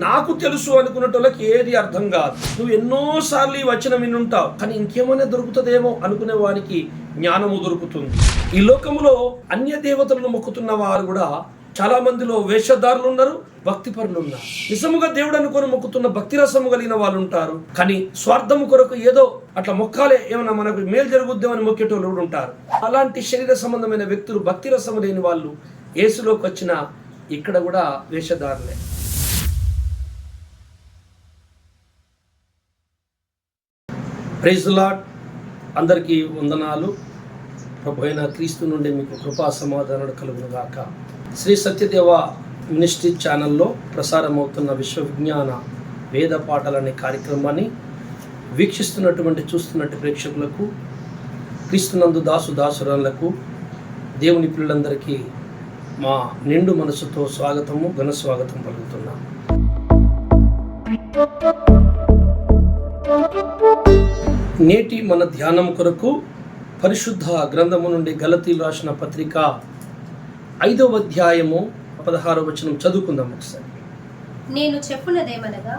నాకు తెలుసు అనుకున్నటోళ్ళకి ఏది అర్థం కాదు. నువ్వు ఎన్నోసార్లు ఈ వచనం వినుంటావు కానీ ఇంకేమైనా దొరుకుతుందేమో అనుకునే వానికి జ్ఞానము దొరుకుతుంది. ఈ లోకములో అన్య దేవతలను మొక్కుతున్న వారు కూడా చాలా మందిలో వేషధారులు ఉన్నారు భక్తిపరులు ఉన్నారు. నిజముగా దేవుడు అనుకుని మొక్కుతున్న భక్తి రసము కలిగిన వాళ్ళు ఉంటారు కానీ స్వార్థము కొరకు ఏదో అట్లా మొక్కాలే ఏమైనా మనకు మేలు జరుగుద్దామని మొక్కేటోళ్ళు కూడా ఉంటారు. అలాంటి శరీర సంబంధమైన వ్యక్తులు భక్తి రసము లేని వాళ్ళు ఏసులోకి వచ్చిన ఇక్కడ కూడా వేషధారులే. ప్రైజ్ లాడ్ అందరికీ వందనాలు. ప్రభు అయిన క్రీస్తు నుండి మీకు కృపా సమాధానాలు కలుగునుగాక. శ్రీ సత్యదేవ మినిస్ట్రీ ఛానల్లో ప్రసారమవుతున్న విశ్వవిజ్ఞాన వేద పాఠాలు అనే కార్యక్రమాన్ని వీక్షిస్తున్నటువంటి చూస్తున్నట్టు ప్రేక్షకులకు క్రీస్తునందు దాసు దాసురాలకు దేవుని పిల్లలందరికీ మా నిండు మనసుతో స్వాగతము ఘన స్వాగతం పలుకుతున్నాం. నేటి మన ధ్యానం కొరకు పరిశుద్ధ గ్రంథము నుండి గలతీ రాసిన పత్రిక ఐదవ అధ్యాయము పదహారవ వచనం చదువుకుందాం ఒకసారి. నేను చెప్పున్నదేమనగా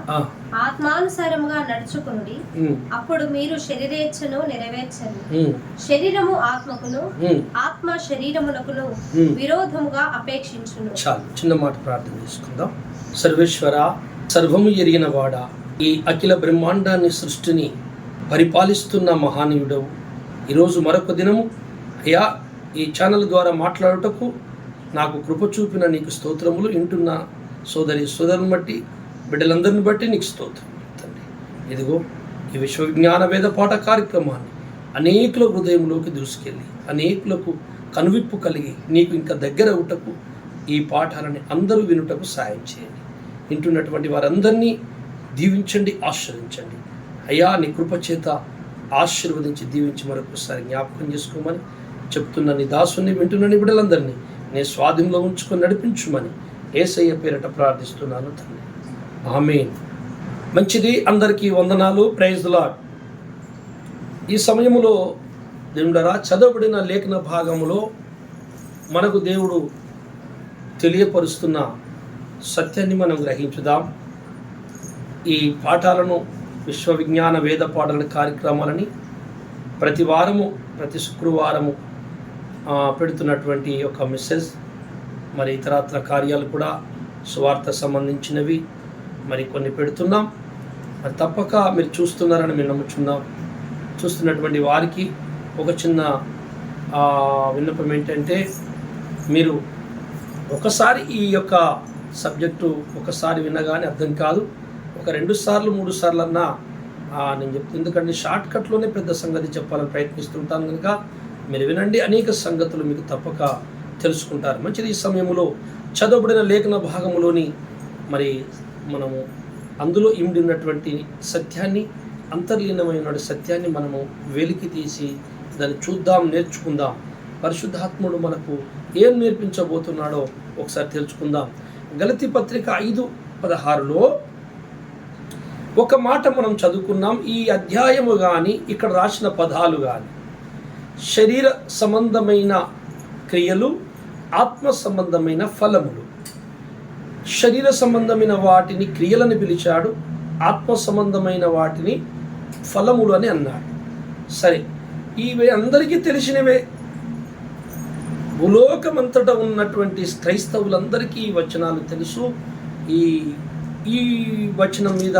ఆత్మానుసారముగా నడుచుకునుడి ఉమ్, అప్పుడు మీరు శరీరేచ్ఛను నెరవేర్చరు ఉమ్, శరీరము ఆత్మకును ఆత్మ శరీరమునకును. విరోధముగా అపేక్షించును. చాలు చిన్న మాట ప్రార్థన చేసుకుందాం. సర్వేశ్వర సర్వము ఎరిగిన వాడ ఈ అఖిల బ్రహ్మాండాన్ని సృష్టిని పరిపాలిస్తున్న మహానీయుడవు ఈరోజు మరొక దినము. అయ్యా ఈ ఛానల్ ద్వారా మాట్లాడుటకు నాకు కృప చూపిన నీకు స్తోత్రములు వింటున్న సోదరి సోదరుని బట్టి బిడ్డలందరిని బట్టి నీకు స్తోత్రం. తండ్రి ఇదిగో ఈ విశ్వవిజ్ఞాన వేద పాఠ కార్యక్రమాన్ని అనేకుల హృదయంలోకి దూసుకెళ్ళి అనేకులకు కనువిప్పు కలిగి నీకు ఇంకా దగ్గర అవుటకు ఈ పాఠాలని అందరూ వినుటకు సాయం చేయండి. వింటున్నటువంటి వారందరినీ దీవించండి ఆశ్రయించండి. అయ్యా నీ కృపచేత ఆశీర్వదించి దీవించి మరొకసారి జ్ఞాపకం చేసుకోమని చెప్తున్న నీ దాసుని వింటున్న నీ బిడ్డలందరినీ నీ స్వాధీనంలో ఉంచుకొని నడిపించుమని ఏసయ్య పేరట ప్రార్థిస్తున్నాను తండ్రి. ఆమె మంచిది అందరికీ వందనాలు. ప్రైజ్ ఈ సమయంలో దేవుడరా చదవబడిన లేఖన భాగంలో మనకు దేవుడు తెలియపరుస్తున్న సత్యాన్ని మనం గ్రహించుదాం. ఈ పాఠాలను విశ్వవిజ్ఞాన వేద పాటల కార్యక్రమాలని ప్రతి వారము ప్రతి శుక్రవారము పెడుతున్నటువంటి ఒక మెసేజ్ మరి ఇతరత్ర కార్యాలు కూడా స్వార్థ సంబంధించినవి మరి కొన్ని పెడుతున్నాం. మరి తప్పక మీరు చూస్తున్నారని మేము నమ్ముచున్నాం. చూస్తున్నటువంటి వారికి ఒక చిన్న విన్నపం ఏంటంటే మీరు ఒకసారి ఈ యొక్క సబ్జెక్టు ఒకసారి వినగానే అర్థం కాదు. ఒక రెండు సార్లు మూడు సార్లు అన్నా నేను చెప్తాను ఎందుకంటే షార్ట్ కట్లోనే పెద్ద సంగతి చెప్పాలని ప్రయత్నిస్తుంటాను కనుక మీరు వినండి. అనేక సంగతులు మీకు తప్పక తెలుసుకుంటారు. మంచిది ఈ సమయంలో చదవబడిన లేఖన భాగంలోని మరి మనము అందులో ఇమిడి ఉన్నటువంటి సత్యాన్ని అంతర్లీనమైన సత్యాన్ని మనము వెలికి తీసి దాన్ని చూద్దాం నేర్చుకుందాం. పరిశుద్ధాత్ముడు మనకు ఏం నేర్పించబోతున్నాడో ఒకసారి తెలుసుకుందాం. గలతి పత్రిక ఐదు పదహారులో ఒక మాట మనం చదువుకున్నాం ఈ అధ్యాయము కానీ ఇక్కడ రాసిన పదాలు కానీ శరీర సంబంధమైన క్రియలు ఆత్మ సంబంధమైన ఫలములు. శరీర సంబంధమైన వాటిని క్రియలను పిలిచాడు ఆత్మ సంబంధమైన వాటిని ఫలములు అని అన్నాడు. సరే ఇవి అందరికీ తెలిసినవే. భూలోకమంతటా ఉన్నటువంటి క్రైస్తవులందరికీ ఈ వచనాలు తెలుసు. ఈ ఈ వచనం మీద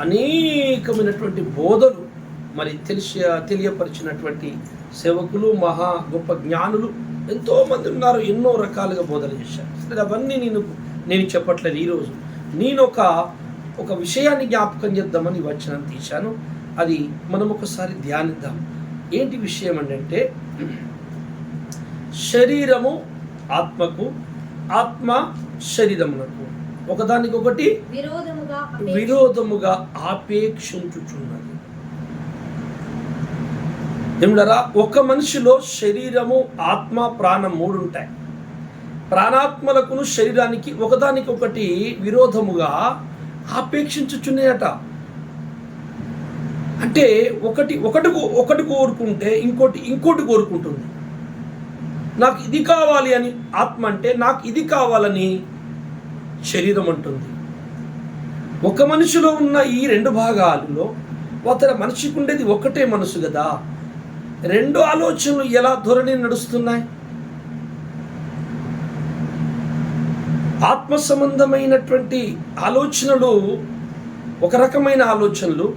అనేకమైనటువంటి బోధలు మరి తెలిసి తెలియపరిచినటువంటి సేవకులు మహా గొప్ప జ్ఞానులు ఎంతోమంది ఉన్నారు ఎన్నో రకాలుగా బోధన చేశారు. సరే అవన్నీ నేను నేను చెప్పట్లేదు ఈరోజు. నేను ఒక ఒక విషయాన్ని జ్ఞాపకం చేద్దామని వచనం తీశాను. అది మనం ఒకసారి ధ్యానిద్దాం. ఏంటి విషయం అంటే శరీరము ఆత్మకు ఆత్మ శరీరమునకు. ఒకదానికొకటి విరోధముగా ఆపేక్షించుచున్నది. ఏమిడరా ఒక మనిషిలో శరీరము ఆత్మ ప్రాణం మూడు ఉంటాయి ప్రాణాత్మలకును శరీరానికి ఒకదానికొకటి విరోధముగా ఆపేక్షించుచున్నాయట. అంటే ఒకటి ఒకటి ఒకటి కోరుకుంటే ఇంకోటి ఇంకోటి కోరుకుంటుంది. నాకు ఇది కావాలి అని ఆత్మ అంటే నాకు ఇది కావాలని శరీరం అంటుంది. ఒక మనిషిలో ఉన్న ఈ రెండు భాగాలలో అతని మనిషికి ఉండేది ఒకటే మనసు కదా. రెండు ఆలోచనలు ఎలా ధోరణి నడుస్తున్నాయి? ఆత్మ సంబంధమైనటువంటి ఆలోచనలు ఒక రకమైన ఆలోచనలు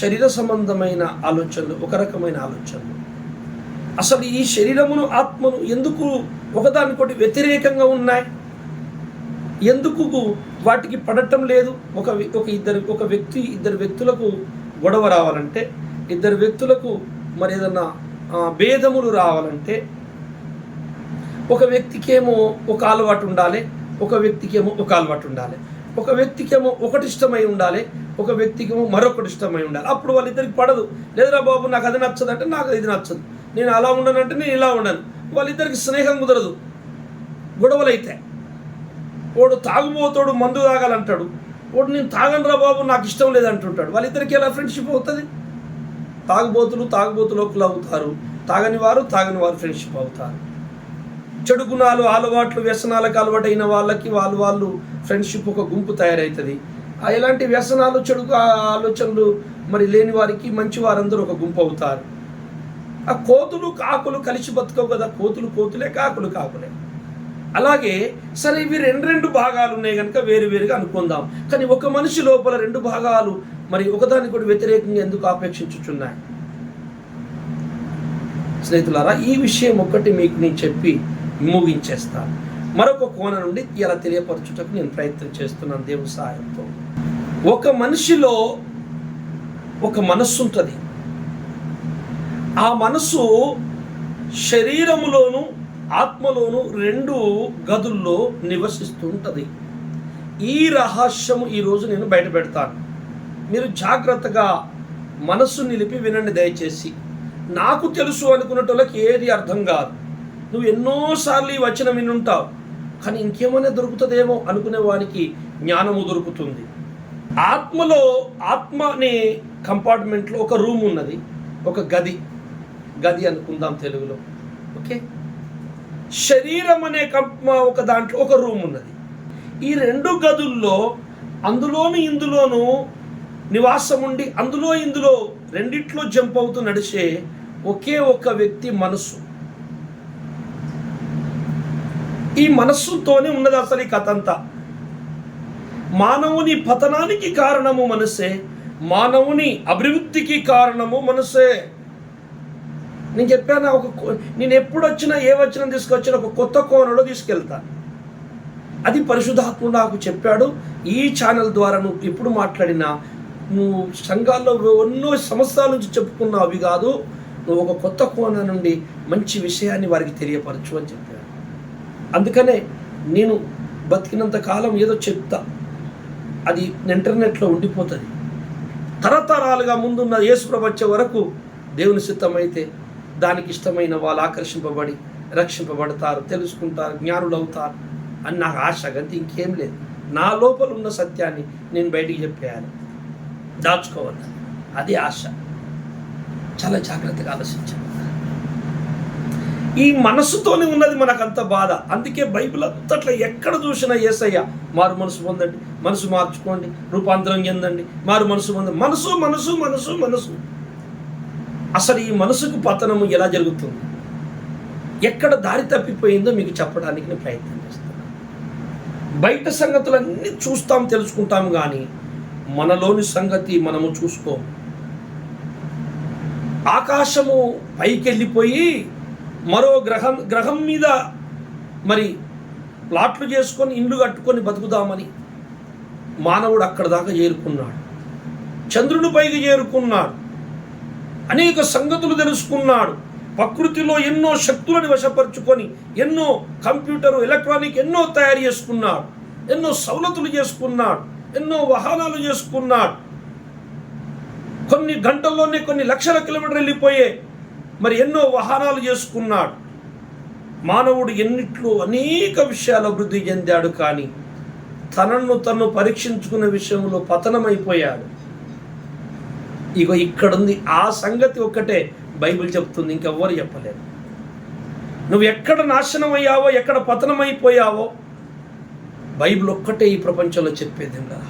శరీర సంబంధమైన ఆలోచనలు ఒక రకమైన ఆలోచనలు. అసలు ఈ శరీరమును ఆత్మను ఎందుకు ఒకదానికొకటి వ్యతిరేకంగా ఉన్నాయి? ఎందుకు వాటికి పడటం లేదు? ఒక ఒక ఇద్దరు ఒక వ్యక్తి ఇద్దరు వ్యక్తులకు గొడవ రావాలంటే ఇద్దరు వ్యక్తులకు మరి ఏదన్నా భేదములు రావాలంటే ఒక వ్యక్తికేమో ఒక అలవాటు ఉండాలి ఒక వ్యక్తికేమో ఒక అలవాటు ఉండాలి. ఒక వ్యక్తికేమో ఒకటి ఇష్టమై ఉండాలి ఒక వ్యక్తికేమో మరొకటి ఇష్టమై ఉండాలి. అప్పుడు వాళ్ళిద్దరికి పడదు. లేదురా బాబు నాకు అది నచ్చదు అంటే నాకు ఇది నచ్చదు. నేను అలా ఉండనంటే నేను ఇలా ఉండను. వాళ్ళిద్దరికి స్నేహం కుదరదు. గొడవలు అయితే వాడు తాగుబోతాడు మందు తాగాలంటాడు. వాడు నేను తాగనరా బాబు నాకు ఇష్టం లేదంటుంటాడు. వాళ్ళిద్దరికి ఎలా ఫ్రెండ్షిప్ అవుతుంది? తాగుబోతులు తాగుబోతులు ఒకరు అవుతారు. తాగని వారు తాగని వారు ఫ్రెండ్షిప్ అవుతారు. చెడు గుణాలు అలవాట్లు వ్యసనాలకు అలవాటైన వాళ్ళకి వాళ్ళు వాళ్ళు ఫ్రెండ్షిప్ ఒక గుంపు తయారవుతుంది ఆ ఇలాంటి వ్యసనాలు చెడు ఆ- ఆలోచనలు మరి లేని వారికి మంచి వారందరూ ఒక గుంపు అవుతారు. ఆ కోతులు కాకులు కలిసి బతుకవు కదా. కోతులు కోతులే కాకులు కాకులే. అలాగే సరే ఇవి రెండు రెండు భాగాలు ఉన్నాయి కనుక వేరు వేరుగా అనుకుందాం. కానీ ఒక మనిషి లోపల రెండు భాగాలు మరి ఒకదానికి కూడా వ్యతిరేకంగా ఎందుకు ఆపేక్షించుచున్నాయి? స్నేహితులారా ఈ విషయం ఒక్కటి మీకు నేను చెప్పి ముగించేస్తాను. మరొక కోణ నుండి ఇలా తెలియపరచుటకు నేను ప్రయత్నం చేస్తున్నాను దేవుని సహాయంతో. ఒక మనిషిలో ఒక మనస్సు ఉంటుంది. ఆ మనస్సు శరీరములోను ఆత్మలోను రెండు గదుల్లో నివసిస్తుంటుంది. ఈ రహస్యము ఈరోజు నేను బయట పెడతాను. మీరు జాగ్రత్తగా మనస్సు నిలిపి వినండి దయచేసి. నాకు తెలుసు అనుకున్నటోళ్ళకి ఏది అర్థం కాదు. నువ్వు ఎన్నోసార్లు ఈ వచనం వినుంటావు. కానీ ఇంకేమైనా దొరుకుతుందేమో అనుకునే వానికి జ్ఞానము దొరుకుతుంది. ఆత్మలో ఆత్మ అనే కంపార్ట్మెంట్లో ఒక రూమ్ ఉన్నది. ఒక గది. గది అనుకుందాం తెలుగులో. ఓకే? శరీరం అనే ఒక దాంట్లో ఒక రూమ్ ఉన్నది. ఈ రెండు గదుల్లో అందులోను ఇందులోను నివాసం ఉండి అందులో ఇందులో రెండిట్లో జంప్ అవుతూ నడిచే ఒకే ఒక వ్యక్తి మనస్సు. ఈ మనస్సుతోనే ఉన్నది అసలు ఈ కథ అంతా. మానవుని పతనానికి కారణము మనసే మానవుని అభివృద్ధికి కారణము మనసే నేను చెప్పాను ఒక కో- నేను ఎప్పుడు వచ్చినా ఏ వచ్చినా తీసుకొచ్చిన ఒక కొత్త కోణంలో తీసుకెళ్తాను అది పరిశుద్ధాత్ముడు నాకు చెప్పాడు. ఈ ఛానల్ ద్వారా నువ్వు ఎప్పుడు మాట్లాడినా నువ్వు సంఘాల్లో ఎన్నో సంవత్సరాల నుంచి చెప్పుకున్నావు అవి కాదు నువ్వు ఒక కొత్త కోణం నుండి మంచి విషయాన్ని వారికి తెలియపరచు అని చెప్పాడు. అందుకనే నేను బతికినంత కాలం ఏదో చెప్తా. అది ఇంటర్నెట్లో ఉండిపోతుంది. తరతరాలుగా ముందున్న యేసుప్రభు వచ్చే వరకు దేవుని సిద్ధమైతే దానికి ఇష్టమైన వాళ్ళు ఆకర్షింపబడి రక్షింపబడతారు తెలుసుకుంటారు జ్ఞానులు అవుతారు అని నాకు ఆశ గంతి ఇంకేం లేదు. నా లోపల ఉన్న సత్యాన్ని నేను బయటికి చెప్పేయాలి. దాచుకోవాలి అది ఆశ. చాలా జాగ్రత్తగా ఆలోచించాను ఈ మనసుతోనే ఉన్నది మనకంత బాధ. అందుకే బైబిల్ అంతట్లో ఎక్కడ చూసినా ఏసయ్య మారు మనసు పొందండి. మనసు మార్చుకోండి. రూపాంతరం చెందండి. మారు మనసు పొందండి. మనసు మనసు మనసు మనసు. అసలు ఈ మనసుకు పతనము ఎలా జరుగుతుంది? ఎక్కడ దారి తప్పిపోయిందో మీకు చెప్పడానికి నేను ప్రయత్నం చేస్తాను. బయట సంగతులన్నీ చూస్తాం తెలుసుకుంటాం కానీ మనలోని సంగతి మనము చూసుకో ఆకాశము పైకి వెళ్ళిపోయి మరో గ్రహం గ్రహం మీద మరి ప్లాట్లు చేసుకొని ఇండ్లు కట్టుకొని బతుకుదామని మానవుడు అక్కడ దాకా చేరుకున్నాడు. చంద్రుని పైకి చేరుకున్నాడు. అనేక సంగతులు తెలుసుకున్నాడు. ప్రకృతిలో ఎన్నో శక్తులను వశపరుచుకొని ఎన్నో కంప్యూటర్ ఎలక్ట్రానిక్ ఎన్నో తయారు చేసుకున్నాడు. ఎన్నో సవలతులు చేసుకున్నాడు. ఎన్నో వాహనాలు చేసుకున్నాడు. కొన్ని గంటల్లోనే కొన్ని లక్షల కిలోమీటర్లు వెళ్ళిపోయే మరి ఎన్నో వాహనాలు చేసుకున్నాడు. మానవుడు ఎన్నిట్లో అనేక విషయాలు అభివృద్ధి చెందాడు కానీ తనను తను పరీక్షించుకునే విషయంలో పతనమైపోయాడు. ఇక ఇక్కడుంది. ఆ సంగతి ఒక్కటే బైబిల్ చెప్తుంది ఇంకెవ్వరు చెప్పలేరు. నువ్వు ఎక్కడ నాశనం అయ్యావో ఎక్కడ పతనమైపోయావో బైబిల్ ఒక్కటే ఈ ప్రపంచంలో చెప్పేది కదా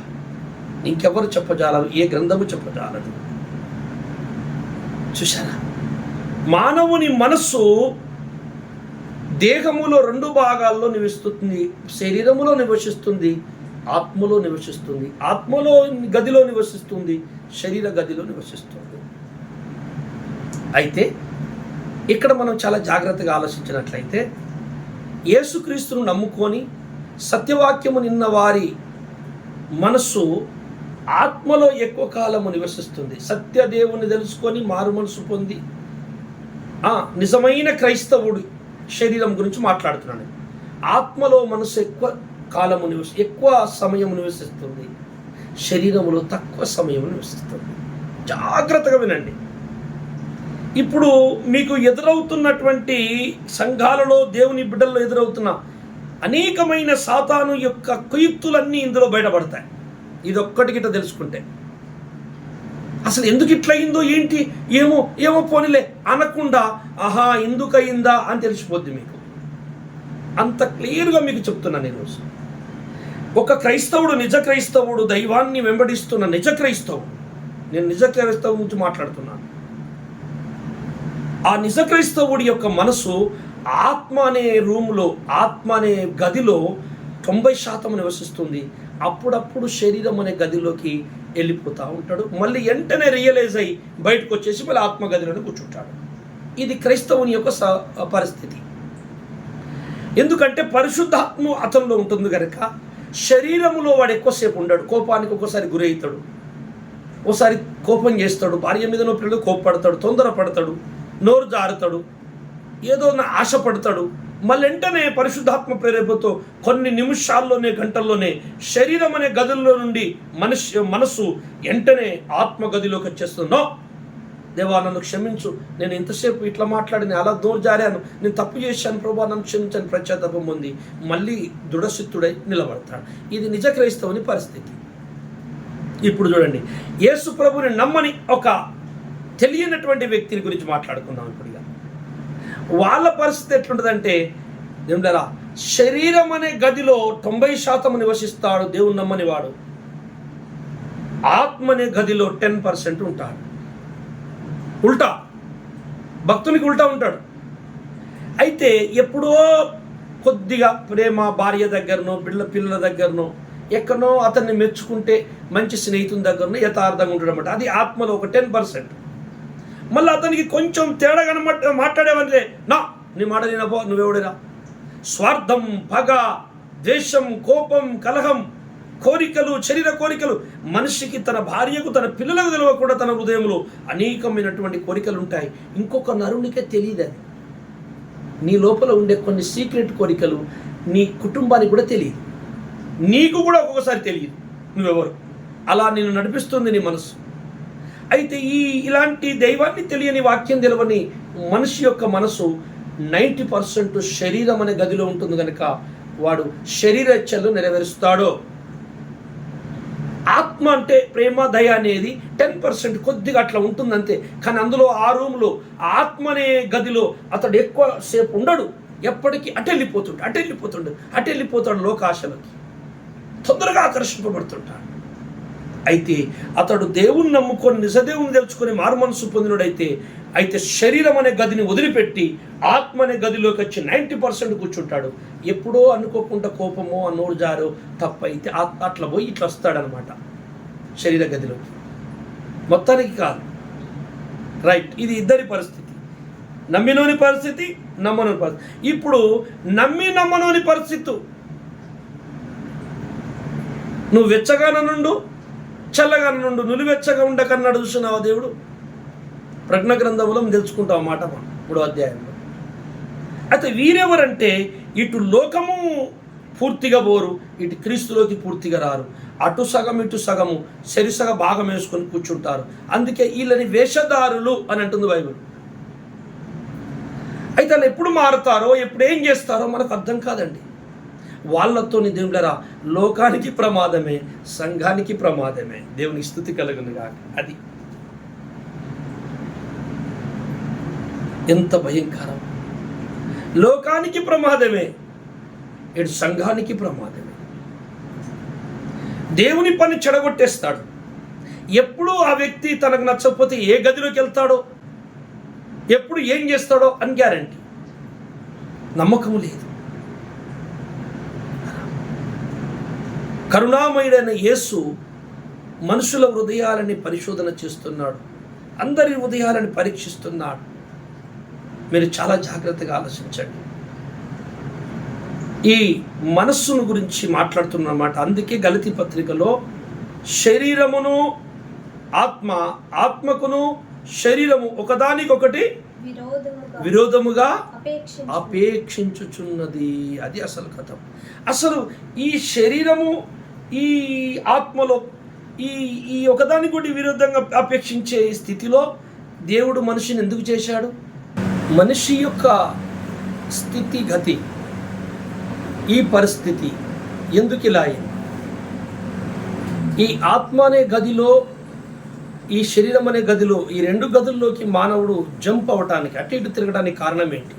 ఇంకెవరు చెప్పజాలరు ఏ గ్రంథము చెప్పజాలదు? చూశారా? మానవుని మనస్సు దేహములో రెండు భాగాల్లో నివసిస్తుంది శరీరములో నివసిస్తుంది ఆత్మలో నివసిస్తుంది. ఆత్మలో గదిలో నివసిస్తుంది. శరీర గదిలో నివసిస్తుంది. అయితే ఇక్కడ మనం చాలా జాగ్రత్తగా ఆలోచించినట్లయితే యేసుక్రీస్తును నమ్ముకొని సత్యవాక్యము నిన్న వారి మనస్సు ఆత్మలో ఎక్కువ కాలము నివసిస్తుంది. సత్యదేవుని తెలుసుకొని మారు మనసు పొంది ఆ, నిజమైన క్రైస్తవుడు శరీరం గురించి మాట్లాడుతున్నాను ఆత్మలో మనసు ఎక్కువ కాలము నివసి ఎక్కువ సమయం నివసిస్తుంది. శరీరములో తక్కువ సమయం నివసిస్తుంది. జాగ్రత్తగా వినండి. ఇప్పుడు మీకు ఎదురవుతున్నటువంటి సంఘాలలో దేవుని బిడ్డల్లో ఎదురవుతున్న అనేకమైన సాతాను యొక్క కుయుక్తులన్నీ ఇందులో బయటపడతాయి. ఇది ఒక్కటి తెలుసుకుంటే. అసలు ఎందుకు ఇట్లయిందో ఏంటి? ఏమో ఏమో పోనీలే అనకుండా ఆహా ఎందుకయిందా అని తెలిసిపోద్ది మీకు. అంత క్లియర్గా మీకు చెప్తున్నాను ఈరోజు. ఒక క్రైస్తవుడు నిజ క్రైస్తవుడు దైవాన్ని వెంబడిస్తున్న నిజ క్రైస్తవుడు నేను నిజ క్రైస్తవు గురించి మాట్లాడుతున్నాను. ఆ నిజ క్రైస్తవుడి యొక్క మనసు ఆత్మ అనే రూములో ఆత్మ అనే గదిలో తొంభై శాతం నివసిస్తుంది. అప్పుడప్పుడు శరీరం అనే గదిలోకి వెళ్ళిపోతూ ఉంటాడు. మళ్ళీ వెంటనే రియలైజ్ అయ్యి బయటకు వచ్చేసి మళ్ళీ ఆత్మ గదిలోనే కూర్చుంటాడు. ఇది క్రైస్తవుని యొక్క స- పరిస్థితి. ఎందుకంటే పరిశుద్ధాత్మ అతనిలో ఉంటుంది కనుక శరీరములో వాడు ఎక్కువసేపు ఉండడు. కోపానికి ఒక్కోసారి గురవుతాడు ఒకసారి కోపం చేస్తాడు. భార్య మీద పిల్లలు కోపపడతాడు తొందర పడతాడు నోరు జారుతాడు ఏదో నా ఆశపడతాడు. మళ్ళీ వెంటనే పరిశుద్ధాత్మ ప్రేరేపతో కొన్ని నిమిషాల్లోనే గంటల్లోనే శరీరం అనే గదుల్లో నుండి మనస్సు మనస్సు వెంటనే ఆత్మ గదిలోకి వచ్చేస్తుందో దేవా నన్ను క్షమించు. నేను ఇంతసేపు ఇట్లా మాట్లాడిన అలా దూరజారాను. నేను తప్పు చేశాను ప్రభా నన్ను క్షమించని ప్రత్యాతాపం ఉంది. మళ్ళీ దృఢశిత్తుడై నిలబడతాడు. ఇది నిజ క్రైస్తవుని పరిస్థితి. ఇప్పుడు చూడండి. యేసు ప్రభుని నమ్మని ఒక తెలియనటువంటి వ్యక్తిని గురించి మాట్లాడుకుందాం ఇప్పుడుగా వాళ్ళ పరిస్థితి ఎట్లుంటుందంటే ఏమిటారా శరీరం అనే గదిలో తొంభై శాతం నివసిస్తాడు దేవుని నమ్మని వాడు ఆత్మ అనే గదిలో టెన్ పర్సెంట్ ఉంటాడు. ఉల్టా. భక్తునికి ఉల్టా ఉంటాడు. అయితే ఎప్పుడో కొద్దిగా ప్రేమ భార్య దగ్గరనో బిడ్డ పిల్లల దగ్గరనో ఎక్కడనో అతన్ని మెచ్చుకుంటే మంచి స్నేహితుని దగ్గరనో యథార్థంగా ఉంటాడు అది ఆత్మలో ఒక టెన్ పర్సెంట్. మళ్ళీ అతనికి కొంచెం తేడా కనమాట మాట్లాడేవంటే నా నీ మాట నేనపో నువ్వెవడిరా స్వార్థం పగ ద్వేషం కోపం కలహం కోరికలు శరీర కోరికలు. మనిషికి తన భార్యకు తన పిల్లలకు తెలియకుండా తన హృదయంలో అనేకమైనటువంటి కోరికలు ఉంటాయి ఇంకొక నరునికే తెలియదు అది. నీ లోపల ఉండే కొన్ని సీక్రెట్ కోరికలు నీ కుటుంబానికి కూడా తెలియదు నీకు కూడా ఒక్కొక్కసారి తెలియదు నువ్వెవరు? అలా నేను నడిపిస్తుంది నీ మనసు. అయితే ఈ ఇలాంటి దైవాన్ని తెలియని వాక్యం తెలవని మనిషి యొక్క మనసు నైంటీ పర్సెంట్ శరీరం అనే గదిలో ఉంటుంది కనుక వాడు శరీర ఇచ్చలు నెరవేరుస్తాడు. ఆత్మ అంటే ప్రేమ దయ అనేది టెన్ పర్సెంట్ కొద్దిగా అట్లా ఉంటుంది అంతే కానీ అందులో ఆ రూమ్లో ఆత్మ అనే గదిలో అతడు ఎక్కువ సేపు ఉండడు. ఎప్పటికీ అటు వెళ్ళిపోతుంటాడు అటు వెళ్ళిపోతుండు అటు వెళ్ళిపోతాడు లోకాశలకి. తొందరగా ఆకర్షింపబడుతుంటాడు. అయితే అతడు దేవుణ్ణి నమ్ముకొని నిజదేవుని తెలుసుకొని మారు మనసు పొందినడైతే అయితే శరీరం అనే గదిని వదిలిపెట్టి ఆత్మ అనే గదిలోకి వచ్చి నైంటీ పర్సెంట్ కూర్చుంటాడు. ఎప్పుడో అనుకోకుండా కోపమో అన్నోరు జారో అయితే ఆ- అట్లా పోయి ఇట్లా వస్తాడనమాట శరీర గదిలోకి. మొత్తానికి కాదు. రైట్ ఇది ఇద్దరి పరిస్థితి. నమ్మినోని పరిస్థితి నమ్మనోని పరిస్థితి. ఇప్పుడు నమ్మి నమ్మనోని పరిస్థితి. నువ్వు వెచ్చగాన నుండు చల్లగాన నుండు నులివెచ్చగా ఉండకన్నాడు చూసినావా దేవుడు? ప్రజ్ఞ గ్రంథంలో తెలుసుకుంటాం మాట మూడో అధ్యాయంలో. అయితే వీరెవరంటే ఇటు లోకము పూర్తిగా పోరు ఇటు క్రీస్తులోకి పూర్తిగా రారు. అటు సగం ఇటు సగము సరిసగ భాగం వేసుకొని కూర్చుంటారు. అందుకే వీళ్ళని వేషధారులు అని అంటుంది బైబిల్. అయితే వాళ్ళు ఎప్పుడు మారుతారో ఎప్పుడు ఏం చేస్తారో మనకు అర్థం కాదండి. వాళ్ళతోని దేవుడరా లోకానికి ప్రమాదమే సంఘానికి ప్రమాదమే. దేవునికి స్థుతి కలుగును కాక అది. ఎంత భయంకరం. లోకానికి ప్రమాదమే ఇటు సంఘానికి ప్రమాదమే. దేవుని పని చెడగొట్టేస్తాడు. ఎప్పుడు ఆ వ్యక్తి తనకు నచ్చకపోతే ఏ గదిలోకి వెళ్తాడో ఎప్పుడు ఏం చేస్తాడో అని గ్యారంటీ. నమ్మకం లేదు. కరుణామయుడైన యేసు మనుషుల హృదయాలని పరిశోధన చేస్తున్నాడు. అందరి హృదయాలని పరీక్షిస్తున్నాడు. మీరు చాలా జాగ్రత్తగా ఆలోచించండి. ఈ మనస్సును గురించి మాట్లాడుతున్నమాట అందుకే గలతి పత్రికలో శరీరమును ఆత్మ ఆత్మకును శరీరము ఒకదానికొకటి విరోధముగా అపేక్షించుచున్నది. అది అసలు కథ. అసలు ఈ శరీరము ఈ ఆత్మలో ఈ ఈ ఒకదానికి విరుద్ధంగా అపేక్షించే స్థితిలో దేవుడు మనిషిని ఎందుకు చేశాడు? మనిషి యొక్క స్థితిగతి ఈ పరిస్థితి ఎందుకు ఇలా అయింది? ఈ ఆత్మ అనే గదిలో ఈ శరీరం అనే గదిలో ఈ రెండు గదుల్లోకి మానవుడు జంప్ అవటానికి అటు ఇటు తిరగడానికి కారణం ఏంటి?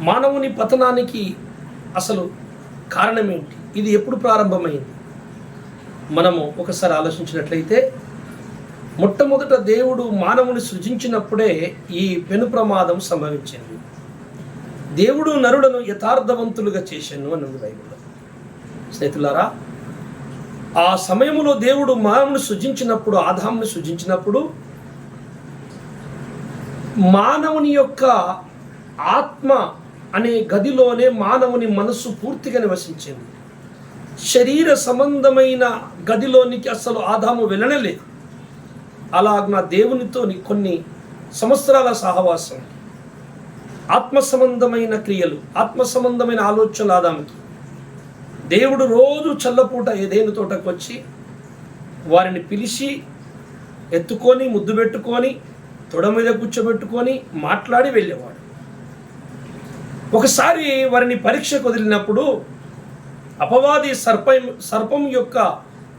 మానవుని పతనానికి అసలు కారణం ఏంటి? ఇది ఎప్పుడు ప్రారంభమైంది? మనము ఒకసారి ఆలోచించినట్లయితే మొట్టమొదట దేవుడు మానవుని సృజించినప్పుడే ఈ పెను ప్రమాదం సంభవించింది. దేవుడు నరులను యథార్థవంతులుగా చేశాను అని ఉంది బైబిల్లో స్నేహితులారా ఆ సమయంలో దేవుడు మానవుని సృజించినప్పుడు ఆదాముని సృజించినప్పుడు మానవుని యొక్క ఆత్మ అనే గదిలోనే మానవుని మనస్సు పూర్తిగా నివసించింది. శరీర సంబంధమైన గదిలోనికి అసలు ఆదాము వెళ్ళనలేదు. అలాగ దేవునితో కొన్ని సంవత్సరాల సహవాసం. ఆత్మ సంబంధమైన క్రియలు ఆత్మ సంబంధమైన ఆలోచనలు ఆదాముకి. దేవుడు రోజు చల్లపూట ఏదైనా తోటకు వచ్చి వారిని పిలిచి ఎత్తుకొని ముద్దు పెట్టుకొని తొడ మీద కూర్చోబెట్టుకొని మాట్లాడి వెళ్ళేవాడు. ఒకసారి వారిని పరీక్షకు వదిలినప్పుడు అపవాది సర్పం సర్పం యొక్క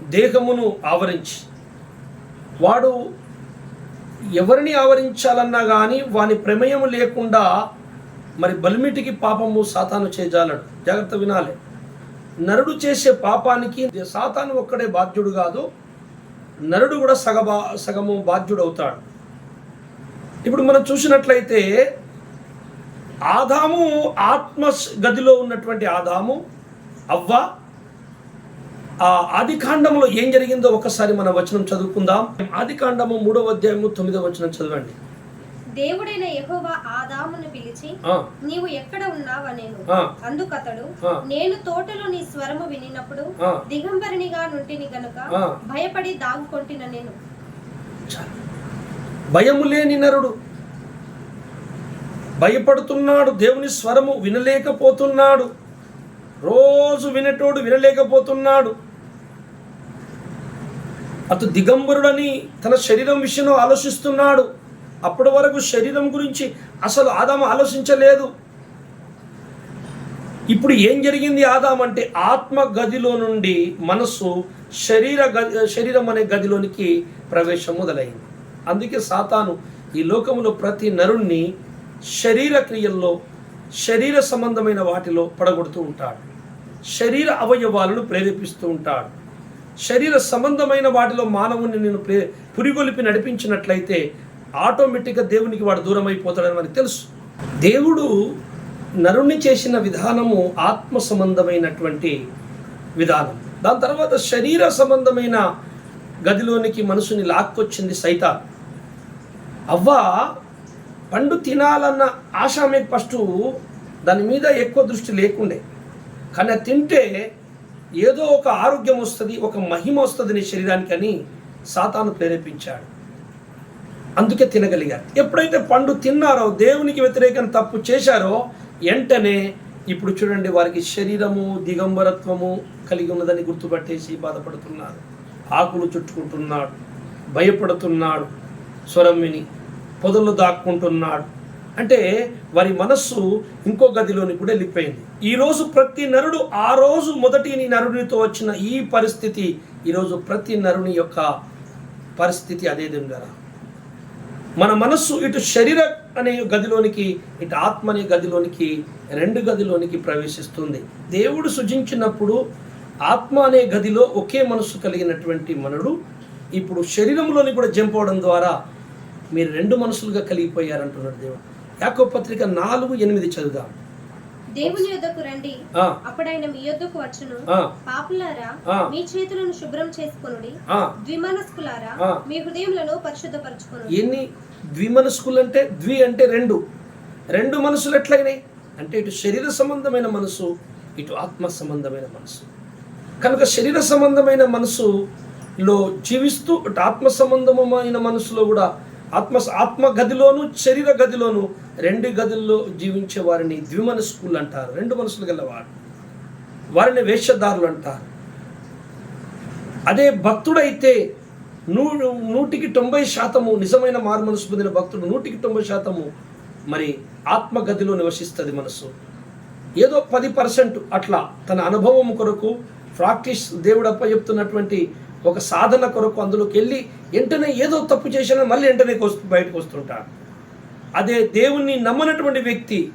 దేహమును ఆవరించి వాడు ఎవరిని ఆవరించాలన్నా కానీ వాని ప్రమేయం లేకుండా మరి బలిమిటికి పాపము సాతాను చేజాలడు. జాగ్రత్త వినాలి. నరుడు చేసే పాపానికి సాతాను ఒక్కడే బాధ్యుడు కాదు నరుడు కూడా సగబా సగము బాధ్యుడు అవుతాడు ఇప్పుడు మనం చూసినట్లయితే ఆదాము ఆత్మ గదిలో ఉన్నటువంటి ఆదాము అవ్వ ఆ ఆది కాండంలో ఏం జరిగిందో ఒకసారి మన వచనం చదువుకుందాం ఆది కాండము మూడవ అధ్యాయము తొమ్మిదవ వచనం చదవండి దేవుడైన యెహోవా ఆదామును పిలిచి నీవు ఎక్కడ ఉన్నావనేను ఆ. అందుకతడు. నేను తోటలో నీ స్వరము వినినప్పుడు. దిగంబరినిగా నుంటిని గనుక. భయపడి దాగుకొంటిన నేను. భయము లేని నరుడు భయపడుతున్నాడు దేవుని స్వరము వినలేకపోతున్నాడు రోజు వినేటోడు వినలేకపోతున్నాడు. అతను దిగంబరుడని తన శరీరం విషయంలో ఆలోచిస్తున్నాడు. అప్పటి వరకు శరీరం గురించి అసలు ఆదాము ఆలోచించలేదు. ఇప్పుడు ఏం జరిగింది ఆదాం అంటే ఆత్మ గదిలో నుండి మనస్సు శరీర గది శరీరం అనే గదిలోనికి ప్రవేశం మొదలైంది. అందుకే సాతాను ఈ లోకంలో ప్రతి నరుణ్ణి శరీర క్రియల్లో శరీర సంబంధమైన వాటిలో పడగొడుతూ ఉంటాడు. శరీర అవయవాలను ప్రేరేపిస్తూ ఉంటాడు. శరీర సంబంధమైన వాటిలో మానవుని నేను ప్రే పురిగొలిపి నడిపించినట్లయితే ఆటోమేటిక్గా దేవునికి వాడు దూరం అయిపోతాడని మనకు తెలుసు. దేవుడు నరుణ్ణి చేసిన విధానము ఆత్మ సంబంధమైనటువంటి విధానం. దాని తర్వాత శరీర సంబంధమైన గదిలోనికి మనసుని లాక్కొచ్చింది సైతాన్. అవ్వ పండు తినాలన్న ఆశ ఆమెకు ఫస్ట్ దాని మీద ఎక్కువ దృష్టి లేకుండే. కానీ అది తింటే ఏదో ఒక ఆరోగ్యం వస్తుంది ఒక మహిమ వస్తుంది నీ శరీరానికి అని సాతాను ప్రేరేపించాడు. అందుకే తినగలిగారు. ఎప్పుడైతే పండు తిన్నారో దేవునికి వ్యతిరేకంగా తప్పు చేశారో వెంటనే ఇప్పుడు చూడండి వారికి శరీరము దిగంబరత్వము కలిగి ఉన్నదని గుర్తుపట్టేసి బాధపడుతున్నారు ఆకులు చుట్టుకుంటున్నాడు భయపడుతున్నాడు స్వరం విని పొదలు దాక్కుంటున్నాడు. అంటే వారి మనస్సు ఇంకో గదిలోని కూడా వెళ్ళిపోయింది. ఈరోజు ప్రతి నరుడు ఆ రోజు మొదటి నీ నరునితో వచ్చిన ఈ పరిస్థితి ఈరోజు ప్రతి నరుని యొక్క పరిస్థితి అదే విధంగా మన మనస్సు ఇటు శరీర అనే గదిలోనికి ఇటు ఆత్మ అనే గదిలోనికి రెండు గదిలోనికి ప్రవేశిస్తుంది. దేవుడు సృజించినప్పుడు ఆత్మ అనే గదిలో ఒకే మనస్సు కలిగినటువంటి మనుడు ఇప్పుడు శరీరంలోని కూడా జంపవడం ద్వారా మీరు రెండు మనసులుగా కలిగిపోయారంటున్నాడు దేవుడు. యాకో పత్రిక నాలుగు ఎనిమిది చదువుదాం. దేవుని యొద్దకు రండి. ఆ, అప్పుడైన మీ యొద్దకు వచ్చును. పాపులారా. మీ చేతులను శుభ్రం చేసుకొనుడి. ద్విమనస్కులారా. మీ హృదయములను పరిశుద్ధపరచుకొనుడి. ఎన్ని? ద్విమనస్కులు అంటే ద్వి అంటే రెండు. రెండు మనసులు ఎట్లయినాయి? అంటే ఇటు శరీర సంబంధమైన మనసు ఇటు ఆత్మ సంబంధమైన మనసు. కనుక శరీర సంబంధమైన మనసులో జీవిస్తూ ఇటు ఆత్మ సంబంధమైన మనసులో కూడా ఆత్మ ఆత్మ గదిలోను శరీర గదిలోను రెండు గదుల్లో జీవించే వారిని ద్విమనస్కులు అంటారు. రెండు మనసులు గలవారు వారిని వేషధారులు అంటారు. అదే భక్తుడైతే నూ నూటికి తొంభై శాతము నిజమైన మారు మనసు పొందిన భక్తుడు నూటికి తొంభై శాతము మరి ఆత్మ గదిలో నివసిస్తుంది మనసు ఏదో పది పర్సెంట్ అట్లా తన అనుభవం కొరకు ప్రాక్టీస్ దేవుడు అప్ప చెప్తున్నటువంటి ఒక సాధన కొరకు అందులోకి వెళ్ళి వెంటనే ఏదో తప్పు చేసినా మళ్ళీ వెంటనే వస్తు బయటకు వస్తుంటాడు అదే దేవుణ్ణి నమ్మనటువంటి వ్యక్తి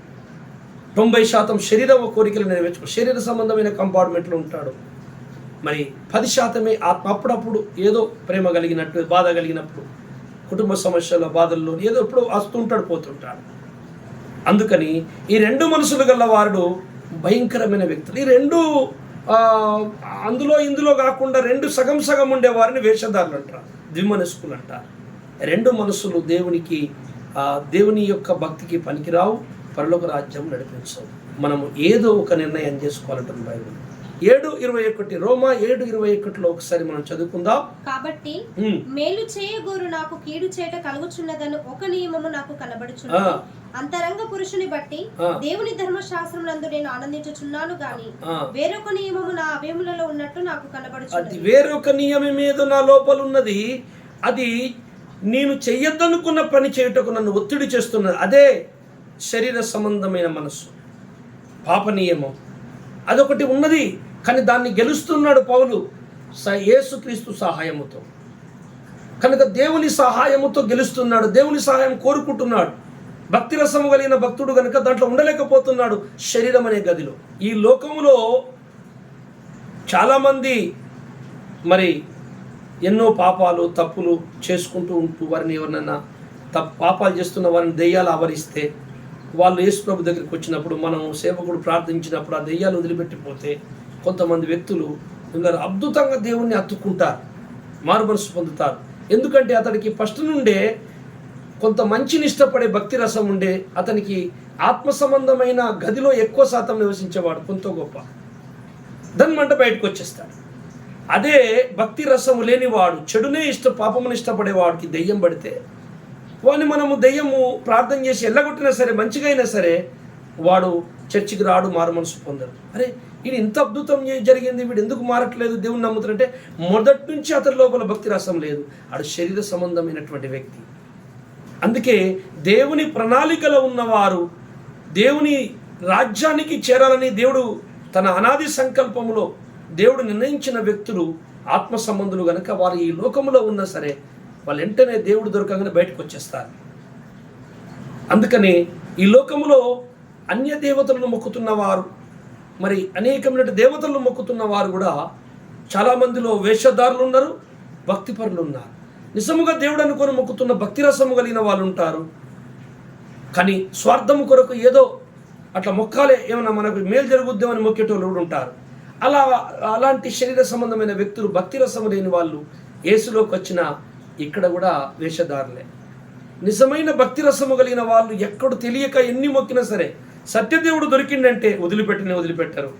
తొంభై శాతం శరీర కోరికలు నెరవేర్చుకో శరీర సంబంధమైన కంపార్ట్మెంట్లో ఉంటాడు. మరి పది శాతమే ఆత్మ అప్పుడప్పుడు ఏదో ప్రేమ కలిగినట్టు బాధ కలిగినప్పుడు కుటుంబ సమస్యల బాధల్లో ఏదో ఎప్పుడు వస్తుంటాడు పోతుంటాడు. అందుకని ఈ రెండు మనసులు గల వారుడు భయంకరమైన వ్యక్తులు. ఈ రెండు అందులో ఇందులో కాకుండా రెండు సగం సగం ఉండే వారిని వేషధారులు అంటారు ద్విమనస్కులు అంటారు. రెండు మనసులు దేవునికి దేవుని యొక్క భక్తికి పనికిరావు పరలోక రాజ్యం నడిపించవు. మనము ఏదో ఒక నిర్ణయం చేసుకోవాలంటుంది బైబిల్. ఏడు ఇరవై ఒకటి రోమా ఏడు ఇరవై ఒకటిలో ఒకసారి మనం చదువుకుందాం. కాబట్టి మేలు చేయగోరు నాకు కీడు చేట కలుగుచున్నదని ఒక నియమము నాకు కనబడుచున్నది. అంతరంగ పురుషుని బట్టి. దేవుని ధర్మశాస్త్రం నందు నేను ఆనందించుచున్నాను గాని. వేరొక నియమము నా అవయములలో ఉన్నట్టు నాకు అది కనబడుచున్నది వేరొక నియమం ఏదో నా లోపల ఉన్నది అది నేను చెయ్యొద్దనుకున్న పని చేయుటకు నన్ను ఒత్తిడి చేస్తున్నది. అదే శరీర సంబంధమైన మనస్సు. పాప నియమం. అదొకటి ఉన్నది కానీ దాన్ని గెలుస్తున్నాడు పౌలు స యేసుక్రీస్తు సహాయముతో. కనుక దేవుని సహాయముతో గెలుస్తున్నాడు దేవుని సహాయం కోరుకుంటున్నాడు. భక్తి రసము కలిగిన భక్తుడు కనుక దాంట్లో ఉండలేకపోతున్నాడు శరీరం అనే గదిలో. ఈ లోకములో చాలామంది మరి ఎన్నో పాపాలు తప్పులు చేసుకుంటూ ఉంటూ వారిని ఎవరినైనా తప్ప పాపాలు చేస్తున్న వారిని దెయ్యాలు ఆవరిస్తే వాళ్ళు యేసు ప్రభు దగ్గరికి వచ్చినప్పుడు మనం సేవకుడు ప్రార్థించినప్పుడు ఆ దెయ్యాలు వదిలిపెట్టిపోతే కొంతమంది వ్యక్తులు ఇంకా అద్భుతంగా దేవుణ్ణి అత్తుకుంటారు మారు మనసు పొందుతారు. ఎందుకంటే అతడికి ఫస్ట్ నుండే కొంత మంచిని ఇష్టపడే భక్తి రసం ఉండే అతనికి ఆత్మ సంబంధమైన గదిలో ఎక్కువ శాతం నివసించేవాడు కొంత గొప్ప. దన్మంట బయటకు వచ్చేస్తాడు. అదే భక్తి రసము లేనివాడు చెడునే ఇష్ట పాపమును ఇష్టపడేవాడికి దెయ్యం పడితే వాడిని మనము దెయ్యము ప్రార్థన చేసి ఎల్లగొట్టినా సరే మంచిగా అయినా సరే వాడు చర్చికి రాడు మారు మనసు పొందడు. అరే ఇది ఇంత అద్భుతం జరిగింది వీడు ఎందుకు మారట్లేదు దేవుని నమ్ముతారంటే మొదటి నుంచి అతని లోపల భక్తి రసం లేదు. ఆడు శరీర సంబంధమైనటువంటి వ్యక్తి. అందుకే దేవుని ప్రణాళికలో ఉన్నవారు దేవుని రాజ్యానికి చేరాలని దేవుడు తన అనాది సంకల్పంలో దేవుడు నిర్ణయించిన వ్యక్తులు ఆత్మ సంబంధులు కనుక వారు ఈ లోకంలో ఉన్నా సరే వాళ్ళు వెంటనే దేవుడు దొరకగానే బయటకు వచ్చేస్తారు. అందుకని ఈ లోకములో అన్య దేవతలను మొక్కుతున్న వారు మరి అనేకమైన దేవతలను మొక్కుతున్న వారు కూడా చాలామందిలో వేషధారులు ఉన్నారు భక్తిపరులు ఉన్నారు. నిజముగా దేవుడు అనుకొని మొక్కుతున్న భక్తి రసము కలిగిన వాళ్ళు ఉంటారు కానీ స్వార్థము కొరకు ఏదో అట్లా మొక్కాలే ఏమైనా మనకు మేలు జరుగుద్దామని మొక్కేటోళ్ళు కూడా ఉంటారు. అలా అలాంటి శరీర సంబంధమైన వ్యక్తులు భక్తి రసము లేని వాళ్ళు ఏసులోకి వచ్చిన ఇక్కడ కూడా వేషధారులే. నిజమైన భక్తి రసము కలిగిన వాళ్ళు ఎక్కడ తెలియక ఎన్ని మొక్కినా సరే సత్యదేవుడు దొరికిందంటే వదిలిపెట్టినే వదిలిపెట్టరు.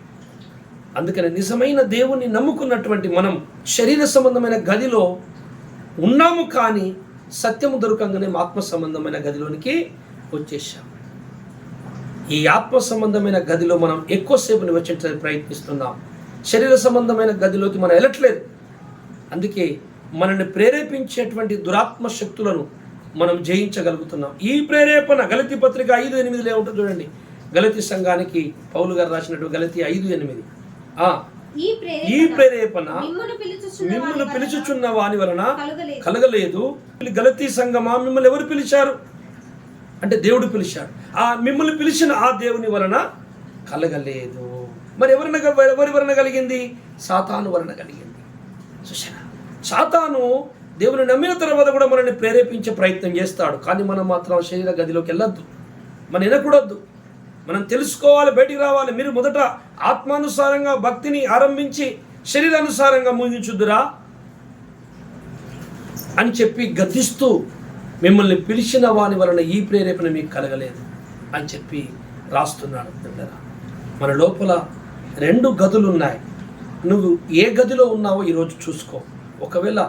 అందుకని నిజమైన దేవుణ్ణి నమ్ముకున్నటువంటి మనం శరీర సంబంధమైన గదిలో ఉన్నాము కానీ సత్యము దొరకంగానే ఆత్మ సంబంధమైన గదిలోనికి వచ్చేసాం ఈ ఆత్మ సంబంధమైన గదిలో మనం ఎక్కువసేపు నివసించడానికి ప్రయత్నిస్తున్నాం. శరీర సంబంధమైన గదిలోకి మనం వెళ్ళట్లేదు. అందుకే మనల్ని ప్రేరేపించేటువంటి దురాత్మ శక్తులను మనం జయించగలుగుతున్నాం. ఈ ప్రేరేపణ గలతి పత్రిక ఐదు ఎనిమిదిలో ఏముంటుంది చూడండి. గలతి సంఘానికి పౌలు గారు రాసినట్టు గలతి ఐదు ఎనిమిది. ఈ ప్రేరేపణ మిమ్మల్ని పిలుచుచున్న వాని వలన కలుగలేదు. గలతీ సంగమా మిమ్మల్ని ఎవరు పిలిచారు? అంటే దేవుడు పిలిచాడు. ఆ మిమ్మల్ని పిలిచిన ఆ దేవుని వలన కలగలేదు. మరి ఎవరిన ఎవరి వలన కలిగింది? సాతాను వలన కలిగింది. సాతాను దేవుని నమ్మిన తర్వాత కూడా మనల్ని ప్రేరేపించే ప్రయత్నం చేస్తాడు. కానీ మనం మాత్రం శరీర గదిలోకి వెళ్ళొద్దు. మనం వినకూడద్దు మనం తెలుసుకోవాలి బయటికి రావాలి. మీరు మొదట ఆత్మానుసారంగా భక్తిని ఆరంభించి శరీరానుసారంగా ముగించుద్దురా అని చెప్పి గతిస్తూ మిమ్మల్ని పిలిచిన వాని వలన ఈ ప్రేరేపణ మీకు కలగలేదు అని చెప్పి రాస్తున్నాడు బిడ్డరా మన లోపల రెండు గదులు ఉన్నాయి నువ్వు ఏ గదిలో ఉన్నావో ఈరోజు చూసుకో. ఒకవేళ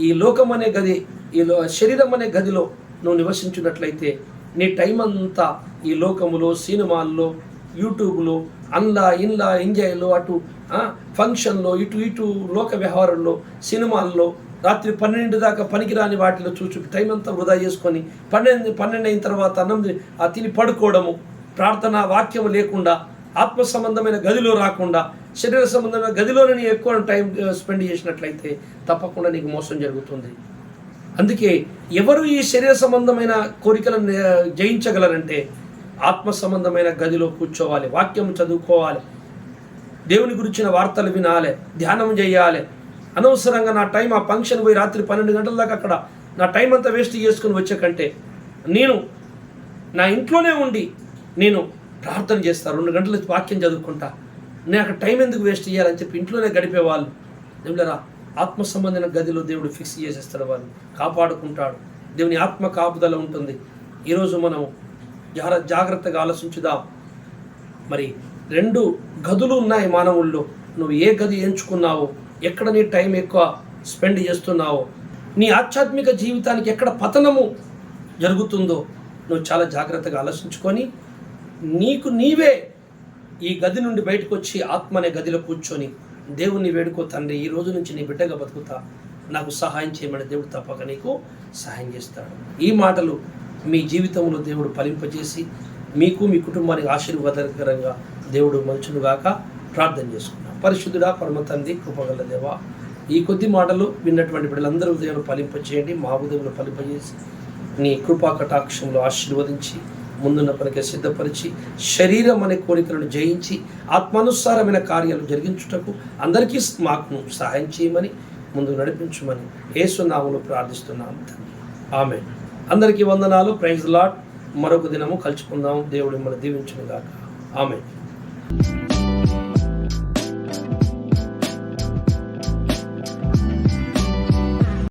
ఈ లోకం అనే గది ఈ లో శరీరం అనే గదిలో నువ్వు నివసించినట్లయితే నీ టైం అంతా ఈ లోకములో సినిమాల్లో యూట్యూబ్లో అన్లా ఇన్లా ఎంజాయ్లో అటు ఫంక్షన్లో ఇటు ఇటు లోక వ్యవహారంలో సినిమాల్లో రాత్రి పన్నెండు దాకా పనికిరాని వాటిలో చూచు టైం అంతా వృధా చేసుకొని పన్నెండు పన్నెండు అయిన తర్వాత అన్నం ఆ తిని పడుకోవడము ప్రార్థన వాక్యం లేకుండా ఆత్మ సంబంధమైన గదిలో రాకుండా శరీర సంబంధమైన గదిలోనే ఎక్కువ టైం స్పెండ్ చేసినట్లయితే తప్పకుండా నీకు మోసం జరుగుతుంది. అందుకే ఎవరు ఈ శరీర సంబంధమైన కోరికలను జయించగలరంటే ఆత్మ సంబంధమైన గదిలో కూర్చోవాలి వాక్యం చదువుకోవాలి దేవుని గురించిన వార్తలు వినాలి ధ్యానం చేయాలి. అనవసరంగా నా టైం ఆ ఫంక్షన్ పోయి రాత్రి పన్నెండు గంటల దాకా అక్కడ నా టైం అంతా వేస్ట్ చేసుకుని వచ్చే కంటే నేను నా ఇంట్లోనే ఉండి నేను ప్రార్థన చేస్తాను రెండు గంటలు వాక్యం చదువుకుంటా. నేను అక్కడ టైం ఎందుకు వేస్ట్ చేయాలని చెప్పి ఇంట్లోనే గడిపేవాళ్ళు దేవులరా ఆత్మ సంబంధమైన గదిలో దేవుడు ఫిక్స్ చేసేస్తాడు వాళ్ళు. కాపాడుకుంటాడు. దేవుని ఆత్మ కాపుదల ఉంటుంది. ఈరోజు మనం జాగ్ర జాగ్రత్తగా ఆలోచించుదాం. మరి రెండు గదులు ఉన్నాయి మానవుల్లో. నువ్వు ఏ గది ఎంచుకున్నావో ఎక్కడ నీ టైం ఎక్కువ స్పెండ్ చేస్తున్నావో నీ ఆధ్యాత్మిక జీవితానికి ఎక్కడ పతనము జరుగుతుందో నువ్వు చాలా జాగ్రత్తగా ఆలోచించుకొని నీకు నీవే ఈ గది నుండి బయటకు వచ్చి ఆత్మ అనే గదిలో కూర్చొని దేవుణ్ణి వేడుకో తండ్రి ఈ రోజు నుంచి నీ బిడ్డగా బతుకుతా. నాకు సహాయం చేయమని దేవుడు తప్పక నీకు సహాయం చేస్తాడు. ఈ మాటలు మీ జీవితంలో దేవుడు ఫలింపజేసి మీకు మీ కుటుంబానికి ఆశీర్వాదకరంగా దేవుడు మంచునుగాక ప్రార్థన చేసుకున్నాం పరిశుద్ధుడా పరమ తండ్రి కృపగల దేవా ఈ కొద్ది మాటలు విన్నటువంటి బిడ్డలందరూ దేవుడు ఫలింపచేయండి. మా ఉదయంలో ఫలింపజేసి నీ కృపా కటాక్షంలో ఆశీర్వదించి ముందున్న పనికి సిద్ధపరిచి శరీరం అనే కోరికలను జయించి ఆత్మానుసారమైన కార్యాలు జరిగించుటకు అందరికీ మాకు సహాయం చేయమని ముందు నడిపించమని ఏసునాములు ప్రార్థిస్తున్నాము ఆమె అందరికీ వందనాలు. ప్రైజ్ లాట్ మరొక దినము కలుసుకుందాం. దేవుడు మన దీవించును ఆమె